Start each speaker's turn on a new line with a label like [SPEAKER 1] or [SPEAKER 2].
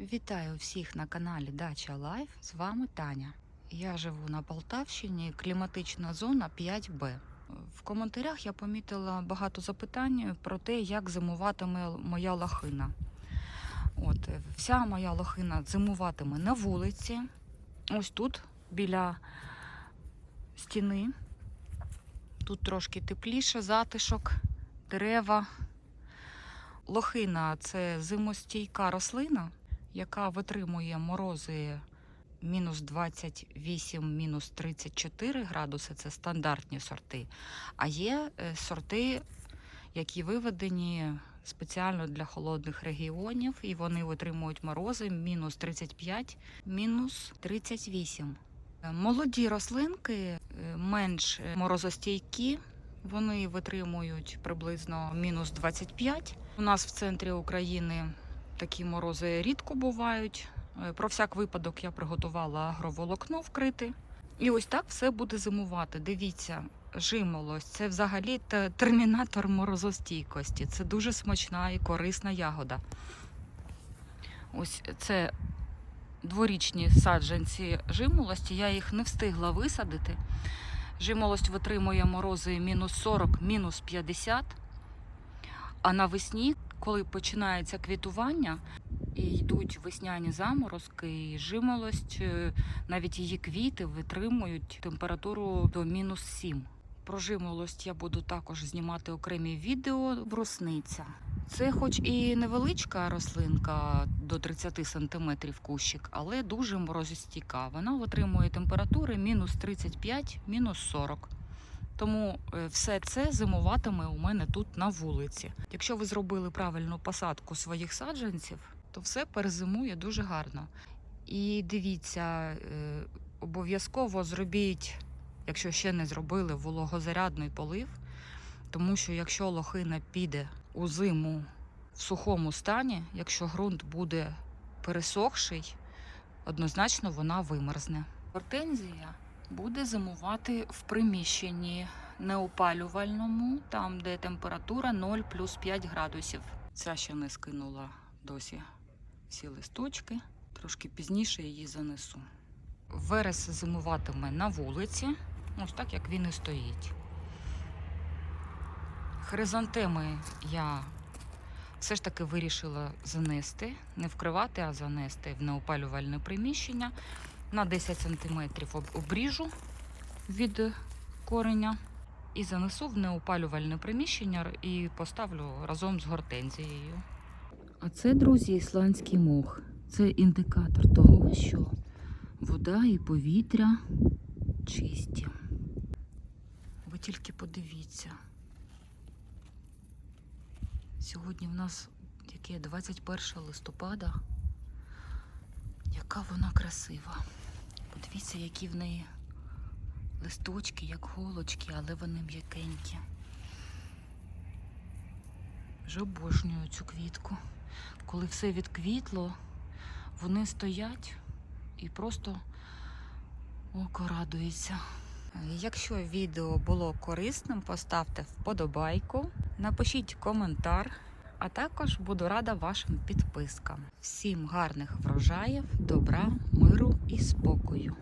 [SPEAKER 1] Вітаю всіх на каналі Дача Лайф. З вами Таня. Я живу на Полтавщині, кліматична зона 5Б. В коментарях я помітила багато запитань про те, як зимуватиме моя лохина. От, вся моя лохина зимуватиме на вулиці, ось тут, біля стіни. Тут трошки тепліше, затишок, дерева. Лохина це зимостійка рослина, яка витримує морози мінус 28, мінус 34 градуси це стандартні сорти. А є е, сорти, які виведені спеціально для холодних регіонів, і вони витримують морози мінус 35, мінус 38. Е, Молоді рослинки е, менш морозостійкі. Вони витримують приблизно мінус 25. У нас в центрі України такі морози рідко бувають. Е, Про всяк випадок я приготувала агроволокно вкрити. І ось так все буде зимувати. Дивіться, жимолость це взагалі термінатор морозостійкості. Це дуже смачна і корисна ягода. Ось це дворічні саджанці жимолості. Я їх не встигла висадити. Жимолость витримує морози мінус 40, мінус 50. А навесні, коли починається квітування і йдуть весняні заморозки, і жимолость, е, навіть її квіти витримують температуру до мінус 7. Про жимолость я буду також знімати окремі відео. Брусниця. Це хоч і невеличка рослинка до 30 см кущик, але дуже морозостійка. Вона витримує температури мінус 35, мінус 40. Тому е, все це зимуватиме у мене тут на вулиці. Якщо ви зробили правильну посадку своїх саджанців, то все перезимує дуже гарно. І дивіться, е, обов'язково зробіть, якщо ще не зробили, вологозарядний полив, тому що якщо лохина піде у зиму в сухому стані, якщо ґрунт буде пересохший, однозначно вона вимерзне. Гортензія буде зимувати в приміщенні неопалювальному, там де температура 0 плюс 5 градусів. Ця ще не скинула досі всі листочки. Трошки пізніше її занесу. Верес зимуватиме на вулиці, ось так як він і стоїть. Хризантеми я все ж таки вирішила занести, не вкривати, а занести в неопалювальне приміщення. На 10 см обріжу від кореня і занесу в неопалювальне приміщення і поставлю разом з гортензією. А це, друзі, ісландський мох. Це індикатор того, що вода і повітря чисті. Ви тільки подивіться. Сьогодні в нас яке 21 листопада. Яка вона красива. Подивіться, які в неї листочки, як голочки, але вони м'якенькі. Вже обожнюю цю квітку. Коли все відквітло, вони стоять і просто око радується. Якщо відео було корисним, поставте вподобайку, напишіть коментар, а також буду рада вашим підпискам. Всім гарних врожаїв, добра, миру і спокою.